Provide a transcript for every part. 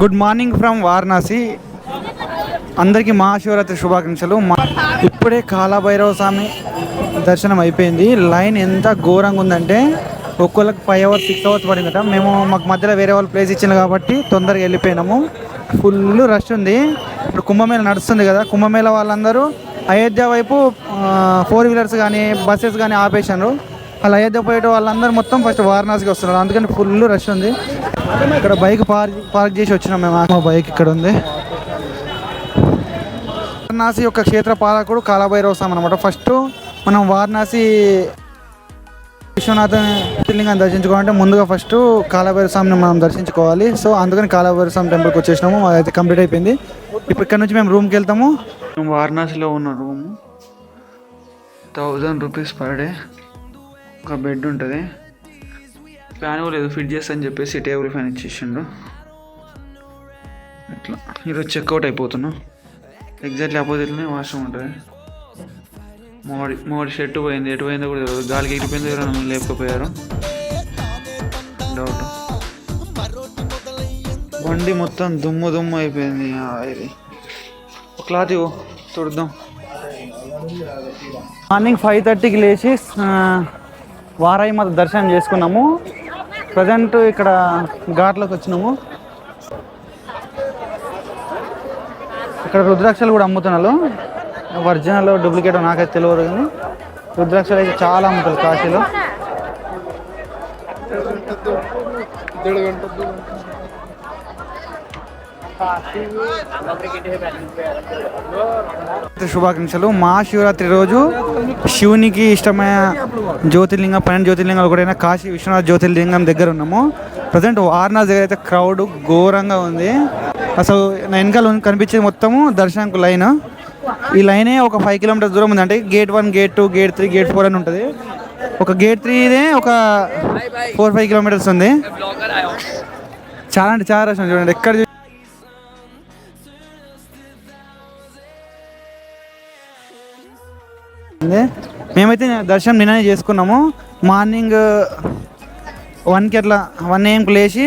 Good morning from Varanasi అందరికీ మహాశివరాత్రి శుభాకాంక్షలు. ఇప్పుడే కాలభైరవ స్వామి దర్శనం అయిపోయింది. లైన్ ఎంత ఘోరంగా ఉందంటే ఒక్కొక్కరికి ఫైవ్ అవర్స్ సిక్స్ అవర్స్ పడిందట మేము మాకు మధ్యలో వేరే వాళ్ళు ప్లేస్ ఇచ్చిన కాబట్టి తొందరగా వెళ్ళిపోయినాము. ఫుల్ రష్ ఉంది. ఇప్పుడు కుంభమేళ నడుస్తుంది కదా. కుంభమేళ వాళ్ళందరూ అయోధ్య వైపు ఫోర్ వీలర్స్ కానీ బస్సెస్ కానీ ఆపేశారు వాళ్ళు అయోధ్య పోయేట వాళ్ళందరూ మొత్తం ఫస్ట్ వారణాసికి వస్తున్నారు. అందుకని ఫుల్ రష్ ఉంది. ఇక్కడ బైక్ పార్క్ పార్క్ చేసి వచ్చినాం మేము. మా బైక్ ఇక్కడ ఉంది. వారణాసి యొక్క క్షేత్ర పాలకుడు కాలభైరవ స్వామి అనమాట ఫస్ట్ మనం వారణాసి విశ్వనాథ లింగాన్ని దర్శించుకోవాలంటే ముందుగా ఫస్ట్ కాలభైరవ స్వామిని మనం దర్శించుకోవాలి. సో అందుకని కాలభైరవ స్వామి టెంపుల్కి వచ్చేసినాము. అది కంప్లీట్ అయిపోయింది. ఇప్పుడు ఇక్కడ నుంచి మేము రూమ్కి వెళ్తాము. వారణాసిలో ఉన్న room thousand rupees per day ఒక బెడ్ ఉంటుంది. ఫ్యాన్ లేదు. ఫిట్ చేస్తా అని చెప్పేసి టేబుల్ ఫ్యాన్ ఇచ్చేసిండు. ఇట్లా. ఈరోజు చెక్అవుట్ అయిపోతున్నాం. ఎగ్జాక్ట్లీ అపోజిట్లోనే వాష్రూమ్ ఉంటుంది. మోడి మోడి షర్టు పోయింది. ఎటు పోయిందో కూడా తెలియదు గాలికి ఎగిరిపోయిందో ఎవరైనా లేపకపోయారు. డౌట్ బండి మొత్తం దుమ్ము దుమ్ము అయిపోయింది. ఇది. క్లాత్ ఇవ్వు. తుడుద్దాం మార్నింగ్ ఫైవ్ థర్టీకి లేచి వారాయి మాత దర్శనం చేసుకున్నాము. ప్రజెంట్ ఇక్కడ ఘాట్లోకి వచ్చినాము. ఇక్కడ రుద్రాక్షలు కూడా అమ్ముతున్నారు. ఒరిజినల్ డూప్లికేట్ నాకైతే తెలియదు కానీ రుద్రాక్షలు అయితే చాలా అమ్ముతారు కాశీలో. శుభాకాంక్షలు. మహాశివరాత్రి రోజు శివునికి ఇష్టమైన జ్యోతిర్లింగం పన్నెండు జ్యోతిర్లింగాలు ఒకటైన కాశీ విశ్వనాథ్ జ్యోతిర్లింగం దగ్గర ఉన్నాము. ప్రజెంట్ వారణాసి దగ్గర అయితే క్రౌడ్ ఘోరంగా ఉంది. అసలు నా వెనకాల కనిపించేది మొత్తము దర్శనంకు లైన్. ఈ లైనే ఒక ఫైవ్ కిలోమీటర్స్ దూరం ఉంది. అంటే gate one gate two gate three gate four అని ఉంటుంది. ఒక గేట్ త్రీదే ఒక ఫోర్ ఫైవ్ కిలోమీటర్స్ ఉంది. చాలా అంటే చాలా రష్ చూడండి. ఎక్కడ మేమైతే దర్శనం నిన్ననే చేసుకున్నాము. మార్నింగ్ వన్కి అట్లా వన్ ఏఎంకి లేచి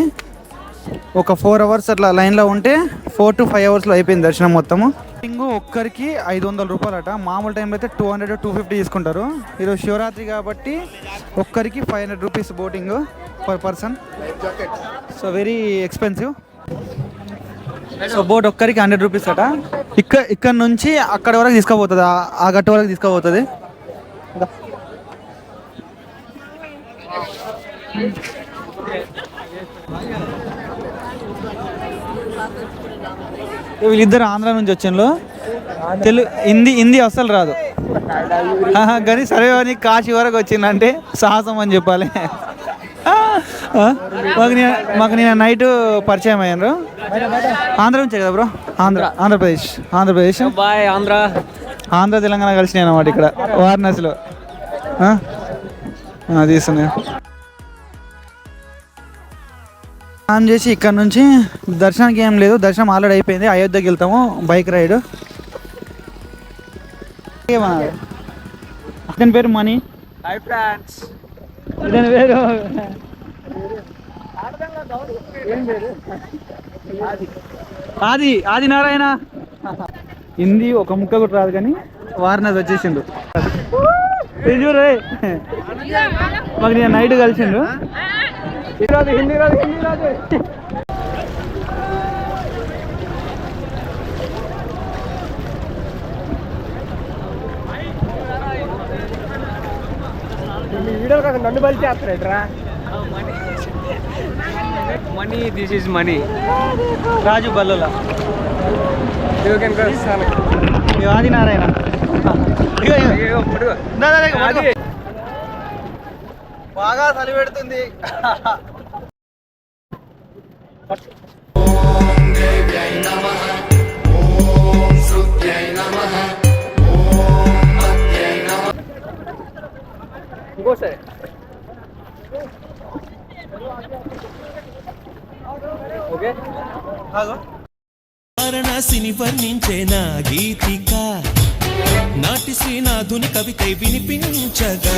ఒక ఫోర్ అవర్స్ అట్లా లైన్లో ఉంటే ఫోర్ టు ఫైవ్ అవర్స్లో అయిపోయింది దర్శనం మొత్తము. బోటింగ్ ఒక్కరికి ఐదు వందల రూపాయలట. మామూలు టైంలో అయితే టూ హండ్రెడ్ టూ ఫిఫ్టీ తీసుకుంటారు. ఈరోజు శివరాత్రి కాబట్టి ఒక్కరికి five hundred rupees boating per person so very expensive so boat ఒక్కరికి హండ్రెడ్ రూపీస్ అట. ఇక్కడ ఇక్కడ నుంచి అక్కడ వరకు తీసుకుపోతుంది. ఆ- ఆ గట్టు వరకు తీసుకుపోతుంది. వీళ్ళిద్దరు ఆంధ్ర నుంచి వచ్చిండ్రు. తెలుగు హిందీ హిందీ అస్సలు రాదు. కానీ సరే అని కాశీ వరకు వచ్చిందంటే సాహసం అని చెప్పాలి. మాకు నేను మాకు నేను నైట్ పరిచయం అయ్యారు ఆంధ్ర నుంచే కదా బ్రో? ఆంధ్ర ఆంధ్రప్రదేశ్ ఆంధ్రప్రదేశ్. బాయ్ ఆంధ్ర. ఆంధ్ర తెలంగాణ కలిసినాయి అన్నమాట ఇక్కడ వారణాసిలో. ఆ? ఆన్ చేసి ఇక్కడ నుంచి దర్శనానికి ఏం లేదు. దర్శనం ఆల్రెడీ అయిపోయింది. అయోధ్యకి వెళ్తాము. Bike ride. అతని పేరు మనీ. హై ఫ్రెండ్స్ ఇతని పేరు ఆది. ఆది నారాయణ. హిందీ ఒక ముక్క కూడా రాదు కానీ వారణాసి వచ్చేసిండు. రే. మాకు నేను నైట్ కలిసిండు. హిందీ రాదు హిందీ రాదు నన్ను బలి చేస్తారా మనీ దిస్ ఇస్ మనీ రాజు బల్లుల. యూ బాగా చలి పెడుతుంది. ఓకే. వారణాసిని వర్ణించే నా గీతిక నాటి శ్రీనాథుని కవిత వినిపించగా.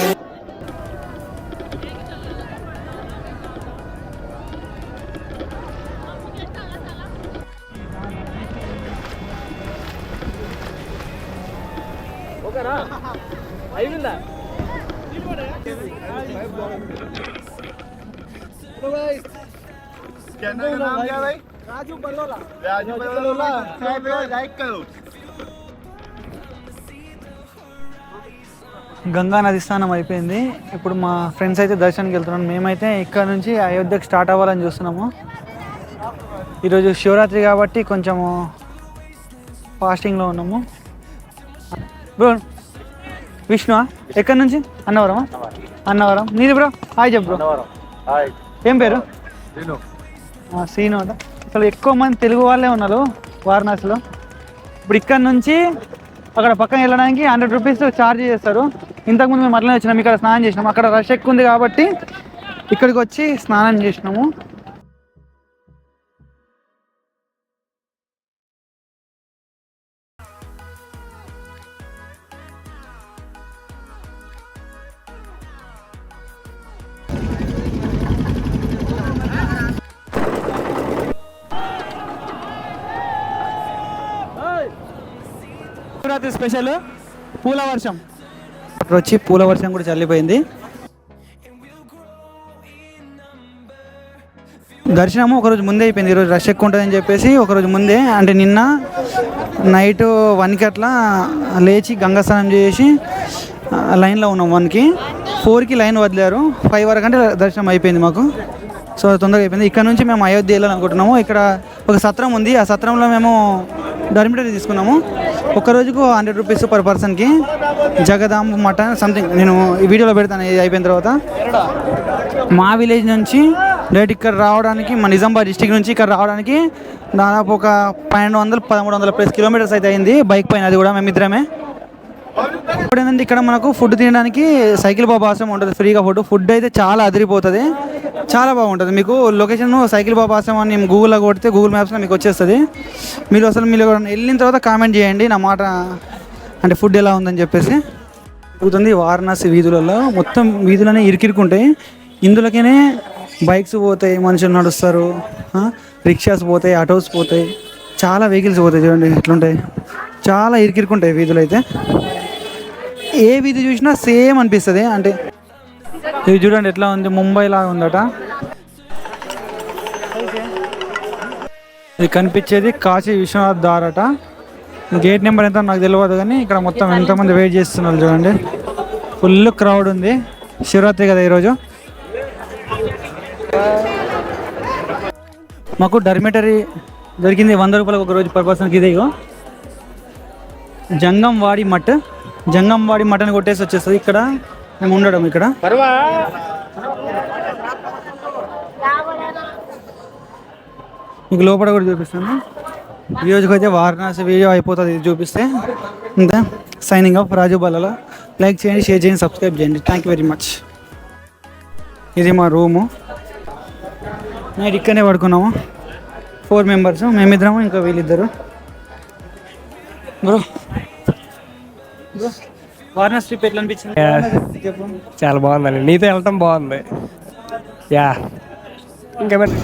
గంగా నది స్నానం అయిపోయింది. ఇప్పుడు మా ఫ్రెండ్స్ అయితే దర్శనానికి వెళ్తున్నాం. మేమైతే ఇక్కడ నుంచి అయోధ్యకు స్టార్ట్ అవ్వాలని చూస్తున్నాము. ఈరోజు శివరాత్రి కాబట్టి కొంచెము ఫాస్టింగ్లో ఉన్నాము. బ్రో విష్ణు ఎక్కడి నుంచి? అన్నవరమా? అన్నవరం. నీది బ్రో? హాయ్ చెప్పు బ్రో. ఏం పేరు? శ్రీను. అంట. అసలు ఎక్కువ మంది తెలుగు వాళ్ళే ఉన్నారు వారణాసిలో. ఇప్పుడు ఇక్కడ నుంచి అక్కడ పక్కన వెళ్ళడానికి హండ్రెడ్ రూపీస్ ఛార్జ్ చేస్తారు. ఇంతకుముందు మేము అట్లనే వచ్చినాం ఇక్కడ స్నానం చేసినాం. అక్కడ రష్ ఎక్కువ ఉంది కాబట్టి ఇక్కడికి వచ్చి స్నానం చేసినాము. శివరాత్రి స్పెషల్ పూల వర్షం. అక్కడ వచ్చి పూల వర్షం కూడా చల్లిపోయింది. దర్శనము ఒకరోజు ముందే అయిపోయింది. ఈరోజు రష్ ఎక్కువ ఉంటుందని చెప్పేసి ఒకరోజు ముందే అంటే నిన్న నైట్ వన్కి అట్లా లేచి గంగా స్నానం చేసి లైన్లో ఉన్నాం వన్కి ఫోర్కి లైన్ వదిలారు. ఫైవ్ వరకు అంటే దర్శనం అయిపోయింది మాకు. సో తొందరగా అయిపోయింది. ఇక్కడ నుంచి మేము అయోధ్య వెళ్ళాలనుకుంటున్నాము. ఇక్కడ ఒక సత్రం ఉంది. ఆ సత్రంలో మేము డర్మిటరీ తీసుకున్నాము. ఒక రోజుకు హండ్రెడ్ రూపీస్ పర్ పర్సన్కి జగదాంబ మటన్ సంథింగ్ నేను ఈ వీడియోలో పెడతాను ఇది అయిపోయిన తర్వాత. మా విలేజ్ నుంచి డైరెక్ట్ ఇక్కడ రావడానికి మా నిజామాబాద్ డిస్టిక్ నుంచి ఇక్కడ రావడానికి దాదాపు ఒక పన్నెండు వందలు పదమూడు వందల ప్లస్ కిలోమీటర్స్ అయితే అయింది. బైక్ పైన అది కూడా మేమిద్దరమే ఇప్పుడు ఏంటంటే ఇక్కడ మనకు ఫుడ్ తినడానికి సైకిల్ బాబా ఆశ్రమం ఉంటుంది ఫ్రీగా ఫుడ్ ఫుడ్ అయితే చాలా అదిరిపోతుంది. చాలా బాగుంటుంది. మీకు లొకేషన్ సైకిల్ బాబా ఆశ్రమం అని గూగుల్లో కొడితే గూగుల్ మ్యాప్స్లో మీకు వచ్చేస్తుంది. మీరు అసలు మీరు ఎవరైనా వెళ్ళిన తర్వాత కామెంట్ చేయండి. నా మాట అంటే ఫుడ్ ఎలా ఉందని చెప్పేసి. జరుగుతుంది వారణాసి వీధులలో. మొత్తం వీధులనే ఇరికిరుకుంటాయి. ఇందులోకేనే బైక్స్ పోతాయి. మనుషులు నడుస్తారు. రిక్షాస్ పోతాయి. ఆటోస్ పోతాయి. చాలా వెహికల్స్ పోతాయి చూడండి. ఎట్లుంటాయి? చాలా ఇరికిరుకుంటాయి వీధులు అయితే ఏ వీధి చూసినా సేమ్ అనిపిస్తుంది. అంటే ఇది చూడండి ఎట్లా ఉంది ముంబై లాగా ఉందట. ఇది కనిపించేది కాశీ విశ్వనాథ్ దారట గేట్ నెంబర్ ఎంత నాకు తెలియదు కానీ ఇక్కడ మొత్తం ఎంతమంది వెయిట్ చేస్తున్నారు చూడండి. ఫుల్ క్రౌడ్ ఉంది. శివరాత్రి కదా ఈరోజు. మాకు డర్మిటరీ దొరికింది వంద రూపాయలకు ఒక రోజు పర్ పర్సన్కి ఇదే జంగంవాడి మట్ జంగంవాడి మట్ అని కొట్టేసి వచ్చేస్తుంది ఇక్కడ. మేము ఉండడం ఇక్కడ. పర్వా. మీకు లోపల కూడా చూపిస్తాను. ఈ రోజుకి అయితే వారణాసి వీడియో అయిపోతుంది ఇది చూపిస్తే. అంతే సైనింగ్ ఆఫ్ రాజు బాలలో లైక్ చేయండి షేర్ చేయండి సబ్స్క్రైబ్ చేయండి. థ్యాంక్ యూ వెరీ మచ్ ఇది మా రూము. నైట్ ఇక్కడనే పడుకున్నాము. ఫోర్ మెంబర్స్ మేమిద్దరము ఇంకా వీళ్ళిద్దరు. బ్రో బ్రో వారణాసి ట్రిప్ ఎట్లా అనిపించింది? చాలా బాగుందండి. నీతో వెళ్ళటం బాగుంది. యా ఇంకేమైనా